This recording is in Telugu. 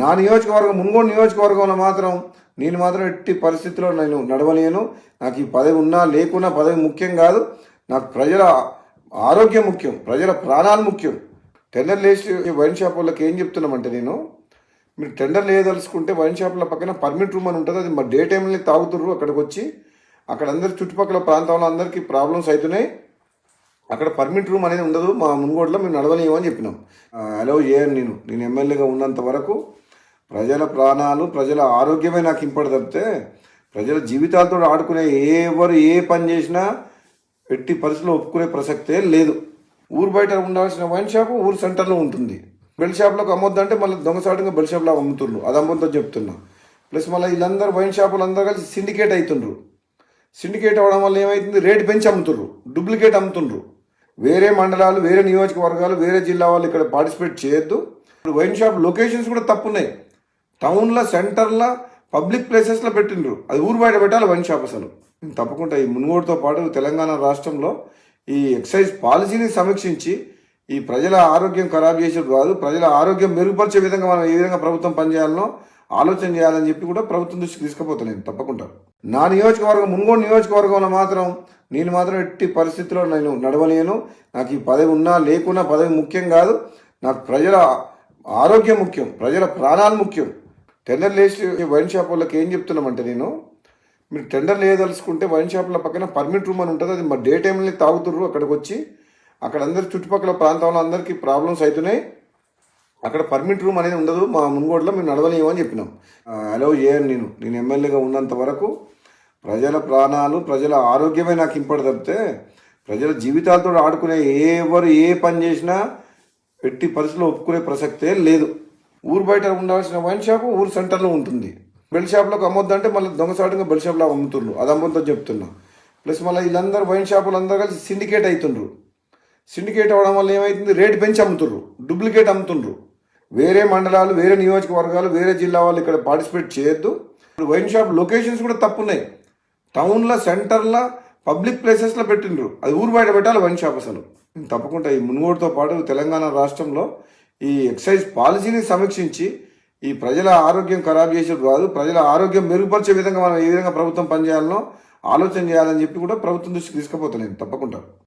నా నియోజకవర్గం మున్గోడు నియోజకవర్గంలో మాత్రం నేను మాత్రం ఎట్టి పరిస్థితిలో నేను నడవలేను. నాకు ఈ పదవి ఉన్నా లేకున్నా పదవి ముఖ్యం కాదు. నాకు ప్రజల ఆరోగ్యం ముఖ్యం ప్రజల ప్రాణాలు ముఖ్యం. టెండర్ లేచి వైన్ షాప్ వాళ్ళకి ఏం చెప్తున్నామంటే నేను మీరు టెండర్ లేదలుచుకుంటే వైన్ షాప్ల పక్కన పర్మిట్ రూమ్ అని ఉంటుంది అది మా డే టైంలో తాగుతుర్రు అక్కడికి వచ్చి. అక్కడ అందరి చుట్టుపక్కల ప్రాంతంలో అందరికీ ప్రాబ్లమ్స్ అవుతున్నాయి అక్కడ పర్మిట్ రూమ్ అనేది ఉండదు మా మున్గోడులో మేము నడవలేము అని చెప్పినాం. అలౌ చేయను నేను నేను ఎమ్మెల్యేగా ఉన్నంత వరకు ప్రజల ప్రాణాలు ప్రజల ఆరోగ్యమే నాకు ఇంపడి తప్పితే ప్రజల జీవితాలతో ఆడుకునే ఎవరు ఏ పని చేసినా ఎట్టి పరిస్థితులు ఒప్పుకునే ప్రసక్తే లేదు. ఊరు బయట ఉండాల్సిన వైన్ షాప్ ఊరు సెంటర్లో ఉంటుంది. బెల్ షాప్లోకి అమ్మొద్దంటే మళ్ళీ దొంగసాటుగా బెల్ షాప్లో అమ్ముతుండ్రు. అది అమ్మొద్దో చెప్తున్నా. ప్లస్ మళ్ళీ వీళ్ళందరూ వైన్ షాపులు అందరూ కలిసి సిండికేట్ అవుతుండ్రు సిండికేట్ అవ్వడం వల్ల ఏమవుతుంది రేటు పెంచి అమ్ముతుండ్రు. డూప్లికేట్ అమ్ముతుండ్రు. వేరే మండలాలు వేరే నియోజకవర్గాలు వేరే జిల్లా వాళ్ళు ఇక్కడ పార్టిసిపేట్ చేయొద్దు. ఇప్పుడు వైన్ షాప్ లొకేషన్స్ కూడా తప్పున్నాయి. టౌన్లో సెంటర్లో పబ్లిక్ ప్లేసెస్లో పెట్టిండ్రు. అది ఊరు బయట పెట్టాలి వైన్ షాప్ అసలు. తప్పకుండా ఈ మునుగోడుతో పాటు తెలంగాణ రాష్ట్రంలో ఈ ఎక్సైజ్ పాలసీని సమీక్షించి ఈ ప్రజల ఆరోగ్యం ఖరాబ్ చేసేది కాదు ప్రజల ఆరోగ్యం మెరుగుపరిచే విధంగా మనం ఏ విధంగా ప్రభుత్వం పనిచేయాలనో ఆలోచన చేయాలని చెప్పి కూడా ప్రభుత్వం దృష్టికి తీసుకుపోతాను నేను తప్పకుండా. నా నియోజకవర్గం మున్గోడు నియోజకవర్గంలో మాత్రం నేను మాత్రం ఎట్టి పరిస్థితిలో నేను నడవలేను. నాకు ఈ పదవి ఉన్నా లేకున్నా పదవి ముఖ్యం కాదు. నాకు ప్రజల ఆరోగ్యం ముఖ్యం ప్రజల ప్రాణాలు ముఖ్యం. టెండర్ లేచి వైన్ షాప్ వాళ్ళకి ఏం చెప్తున్నామంటే నేను మీరు టెండర్ లేదలుచుకుంటే వైన్ షాప్ల పక్కన పర్మిట్ రూమ్ అని ఉంటుంది అది మా డే టైంలో తాగుతుర్రు అక్కడికి వచ్చి అక్కడ అందరి చుట్టుపక్కల ప్రాంతంలో అందరికీ ప్రాబ్లమ్స్ అవుతున్నాయి అక్కడ పర్మిట్ రూమ్ అనేది ఉండదు మా మున్గోడులో మేము నడవలేము అని చెప్పినాం. అలౌ చేయను నేను నేను ఎమ్మెల్యేగా ఉన్నంత వరకు ప్రజల ప్రాణాలు ప్రజల ఆరోగ్యమే నాకు ఇంపడి తప్పితే ప్రజల జీవితాలతో ఆడుకునే ఎవరు ఏ పని చేసినా ఎట్టి పరిస్థితుల్లో ఒప్పుకునే ప్రసక్తే లేదు. ఊరు బయట ఉండాల్సిన వైన్ షాపు ఊరు సెంటర్లో ఉంటుంది. బెల్ షాప్లోకి అమ్మొద్దంటే మళ్ళీ దొంగసాటుగా బెల్ షాప్లో అమ్ముతుండ్రు. అది అమ్మొద్దని చెప్తున్నా. ప్లస్ మళ్ళీ వీళ్ళందరూ వైన్ షాపులు అందరూ కలిసి సిండికేట్ అవుతుండ్రు సిండికేట్ అవ్వడం వల్ల ఏమవుతుంది రేటు పెంచి అమ్ముతుండ్రు. డూప్లికేట్ అమ్ముతుండ్రు. వేరే మండలాలు వేరే నియోజకవర్గాలు వేరే జిల్లా వాళ్ళు ఇక్కడ పార్టిసిపేట్ చేయొద్దు. ఇప్పుడు వైన్ షాప్ లొకేషన్స్ కూడా తప్పున్నాయి. టౌన్లో సెంటర్లో పబ్లిక్ ప్లేసెస్లో పెట్టిండ్రు. అది ఊరు బయట పెట్టాలి వైన్ షాప్ అసలు. తప్పకుండా ఈ మునుగోడుతో పాటు తెలంగాణ రాష్ట్రంలో ఈ ఎక్సైజ్ పాలసీని సమీక్షించి ఈ ప్రజల ఆరోగ్యం ఖరాబ్ చేసేది కాదు ప్రజల ఆరోగ్యం మెరుగుపరిచే విధంగా మనం ఏ విధంగా ప్రభుత్వం పనిచేయాలనో ఆలోచన చేయాలని చెప్పి కూడా ప్రభుత్వం దృష్టికి తీసుకుపోతాను నేను తప్పకుండా.